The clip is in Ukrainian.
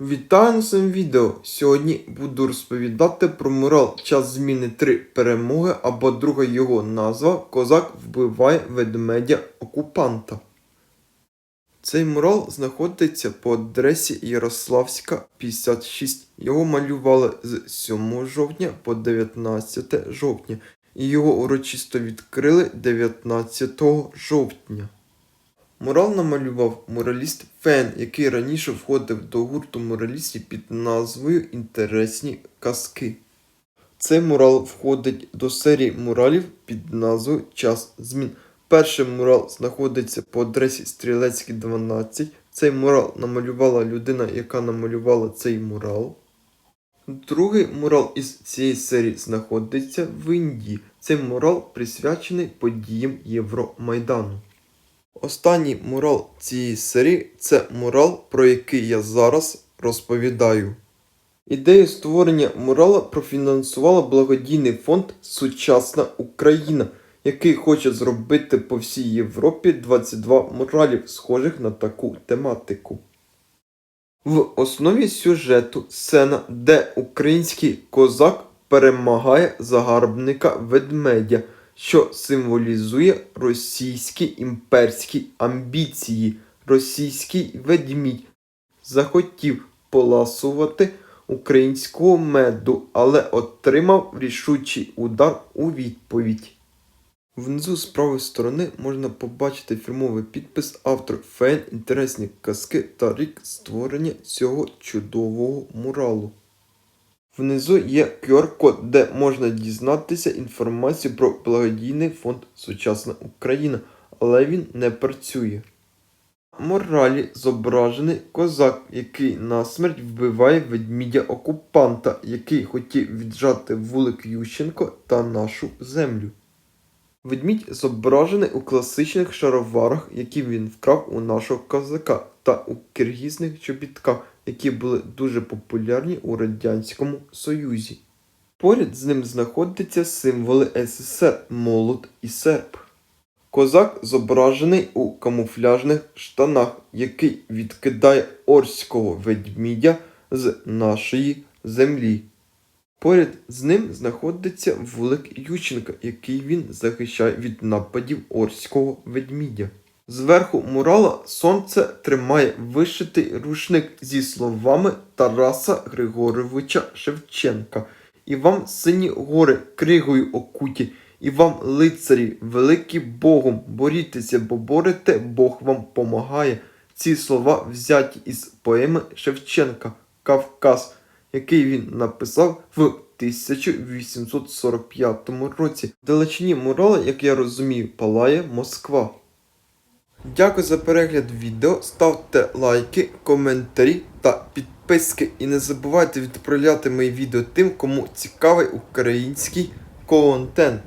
Вітаю на своєму відео. Сьогодні буду розповідати про мурал Час зміни 3 перемоги або друга його назва Козак вбиває ведмедя окупанта. Цей мурал знаходиться по адресі Ярославська 56. Його малювали з 7 жовтня по 19 жовтня, і його урочисто відкрили 19 жовтня. Мурал намалював мураліст Фен, який раніше входив до гурту муралістів під назвою Інтересні казки. Цей мурал входить до серії муралів під назвою Час змін. Перший мурал знаходиться по адресі Стрілецький 12. Цей мурал намалювала людина, яка намалювала цей мурал. Другий мурал із цієї серії знаходиться в Індії. Цей мурал присвячений подіям Євромайдану. Останній мурал цієї серії це мурал, про який я зараз розповідаю. Ідею створення мурала профінансувала благодійний фонд Сучасна Україна, який хоче зробити по всій Європі 22 муралів, схожих на таку тематику. В основі сюжету сцена, де український козак перемагає загарбника ведмедя, що символізує російські імперські амбіції. Російський ведмідь захотів поласувати українського меду, але отримав рішучий удар у відповідь. Внизу з правої сторони можна побачити фірмовий підпис автор Фен інтересні казки та рік створення цього чудового муралу. Внизу є QR-код, де можна дізнатися інформацію про благодійний фонд Сучасна Україна, але він не працює. На моралі зображений козак, який насмерть вбиває ведмідя окупанта, який хотів віджати вулик Ющенко та нашу землю. Ведмідь зображений у класичних шароварах, які він вкрав у нашого козака, та у киргізних чобітках, які були дуже популярні у Радянському Союзі. Поряд з ним знаходяться символи СССР молот і серп. Козак зображений у камуфляжних штанах, який відкидає орського ведмідя з нашої землі. Поряд з ним знаходиться вулик Ющенка, який він захищає від нападів орського ведмідя. Зверху мурала сонце тримає вишитий рушник зі словами Тараса Григоровича Шевченка. І вам сині гори кригою окуті, і вам, лицарі, великі Богом, борітеся, бо борете, Бог вам помагає. Ці слова взяті із поеми Шевченка Кавказ, який він написав в 1845 році. В далечині мурала, як я розумію, палає Москва. Дякую за перегляд відео. Ставте лайки, коментарі та підписки. І не забувайте відправляти мої відео тим, кому цікавий український контент.